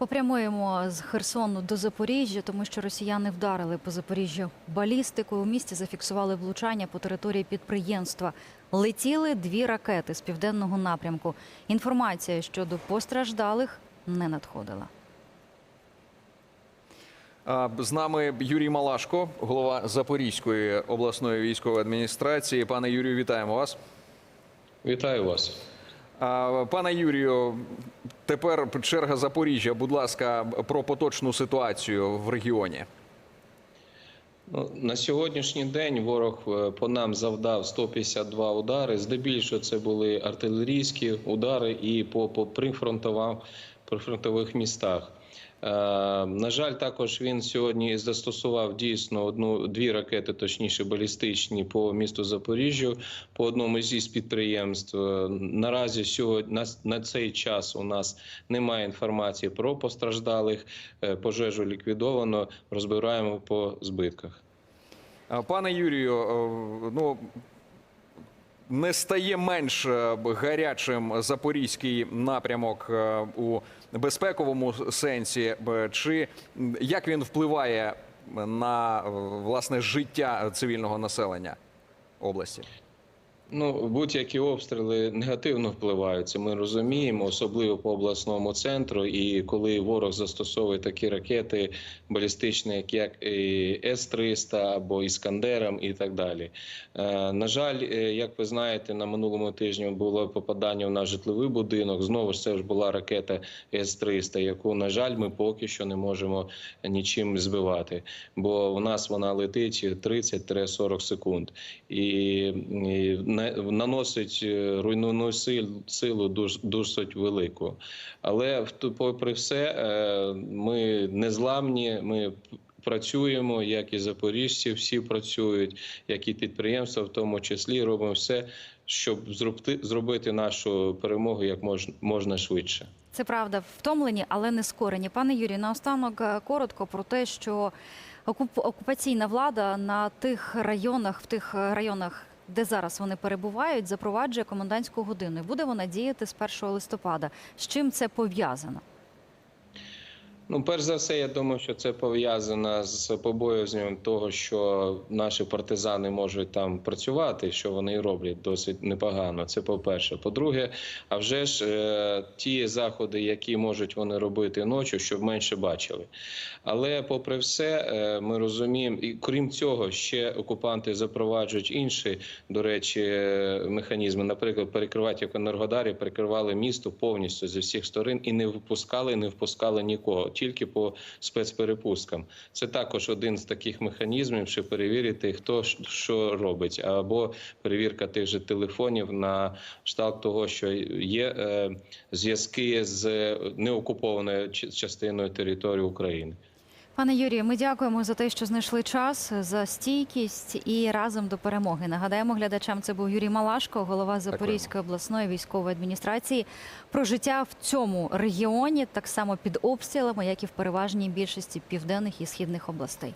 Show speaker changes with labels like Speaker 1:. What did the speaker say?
Speaker 1: Попрямуємо з Херсону до Запоріжжя, тому що росіяни вдарили по Запоріжжю балістикою. У місті зафіксували влучання по території підприємства. Летіли дві ракети з південного напрямку. Інформація щодо постраждалих не надходила.
Speaker 2: З нами Юрій Малашко, голова Запорізької обласної військової адміністрації. Пане Юрію, вітаємо вас.
Speaker 3: Вітаю вас.
Speaker 2: Пане Юрію, тепер черга Запоріжжя. Будь ласка, про поточну ситуацію в регіоні.
Speaker 3: Ну, на сьогоднішній день ворог е, по нам завдав 152 удари. Здебільшого це були артилерійські удари і по, по прифронтових містах. Е, на жаль, також він сьогодні застосував дійсно одну дві ракети, точніше балістичні, по місту Запоріжжю, по одному із підприємств. Е, Наразі сьогодні на, на цей час у нас немає інформації про постраждалих. Е, Пожежу ліквідовано, розбираємо по збитках.
Speaker 2: Пане Юрію, ну не стає менш е, гарячим запорізький напрямок е, у безпековому сенсі. Чи як він впливає на е, власне життя цивільного населення області?
Speaker 3: Ну, будь-які обстріли негативно впливають. Це ми розуміємо, особливо по обласному центру. І коли ворог застосовує такі ракети балістичні, як- як С-300 або Іскандером, і так далі. Е, на жаль, е, як ви знаєте, на минулому тижні було попадання в наш житловий будинок. Знову ж це ж була ракета С-300, яку, на жаль, ми поки що не можемо нічим збивати, бо у нас вона летить 30-40 секунд і, не- наносить е, руйнівну сил, силу досить велику. Але попри все, е, ми незламні. Ми Працюємо, як і запоріжці, всі працюють, як і підприємства, в тому числі робимо все, щоб зробити, зробити нашу перемогу як можна, можна швидше.
Speaker 1: Це правда, втомлені, але не скорені. Пане Юрію, наостанок е, коротко про те, що окуп- окупаційна влада на тих районах, в тих районах, де зараз вони перебувають, запроваджує комендантську годину. Буде вона діяти з 1 листопада. З чим це пов'язано?
Speaker 3: Ну, перш за все, я думаю, що це пов'язано з побоюванням того, що наші партизани можуть там працювати, що вони роблять досить непогано. Це по-перше. По-друге, а вже ж е, ті заходи, які можуть вони робити ночі, щоб менше бачили. Але, попри все, е, ми розуміємо, і крім цього, ще окупанти запроваджують інші, до речі, механізми. Наприклад, перекривати як Енергодарі, перекривали місто повністю зі всіх сторон і не впускали, не впускали нікого, тільки по спецперепусткам. Це також один з таких механізмів, щоб перевірити, хто що робить, або перевірка тих же телефонів на штат того, що є е, зв'язки з неокупованою частиною території України.
Speaker 1: Пане Юрію, ми дякуємо за те, що знайшли час за стійкість і разом до перемоги. Нагадаємо глядачам, це був Юрій Малашко, голова Запорізької обласної військової адміністрації. Про життя в цьому регіоні так само під обстрілами, як і в переважній більшості південних і східних областей.